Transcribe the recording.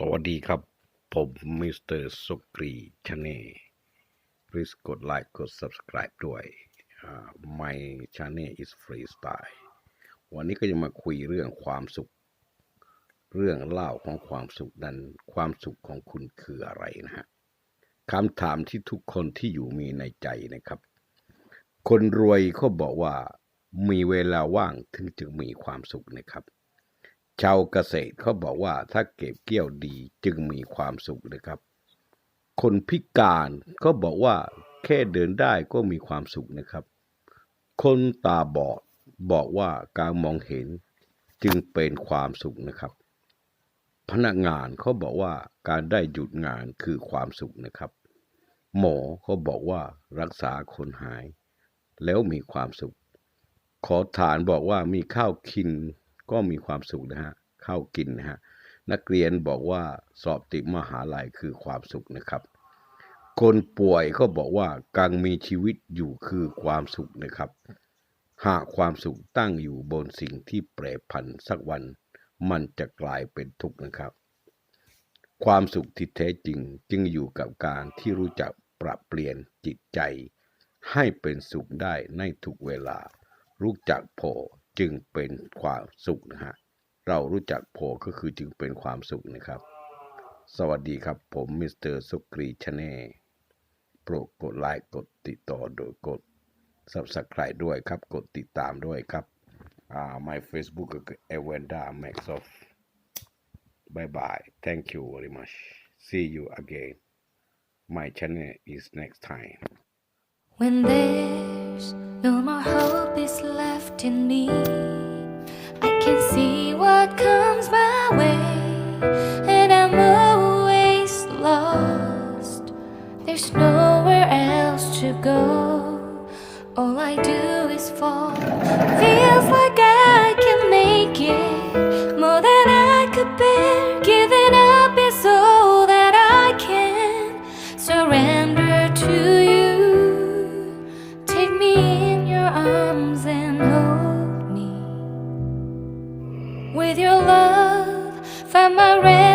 สวัสดีครับ ผมมิสเตอร์สุกรีชาแนล please กดไลค์กด subscribe ด้วยอ่า my channel is freestyle วันนี้ก็จะมาคุยเรื่องความสุข เรื่องเล่าของความสุขนั้นความสุขของคุณคืออะไรนะฮะคำถามที่ทุกคนที่อยู่มีในใจนะครับ คนรวยเขาบอกว่ามีเวลาว่างถึงจะมีความสุขนะครับ ชาวเกษตรเขาบอกว่าถ้าเก็บเกี่ยวดีจึงมีความสุขนะครับ คนพิการก็บอกว่าแค่เดินได้ก็มีความสุขนะครับ คนตาบอดบอกว่าการมองเห็นจึงเป็นความสุขนะครับ พนักงานเขาบอกว่าการได้หยุดงานคือความสุขนะครับ หมอเขาบอกว่ารักษาคนหาย แล้วมีความสุข ขอทานบอกว่ามีข้าวกิน ก็มีความสุขนะฮะข้าวกินนะฮะนักเรียนบอกว่าสอบติดมหาลัยคือความสุขนะครับ คนป่วยก็บอกว่าการมีชีวิตอยู่คือความสุขนะครับ หากความสุขตั้งอยู่บนสิ่งที่แปรผันสักวัน มันจะกลายเป็นทุกข์นะครับ ความสุขที่แท้จริงจึงอยู่กับการที่รู้จักปรับเปลี่ยนจิตใจ ให้เป็นสุขได้ในทุกเวลา รู้จักพอ จึงเป็นความสุขนะฮะเรารู้จักพอก็คือจึงเป็นความสุขนะครับ สวัสดีครับผมมิสเตอร์สุกรีชาแนลโปรดกดไลค์กดติดต่อโดยกด subscribe ด้วยครับกดติดตามด้วยครับอ่า my Facebook ก็คือ e v a n d a Max of bye bye thank you very much see you again my channel is next time When there's no more left in me, I can see what comes my way, and I'm always lost. There's nowhere else to go. All I do is fall. Feels like I with your love, find my rest.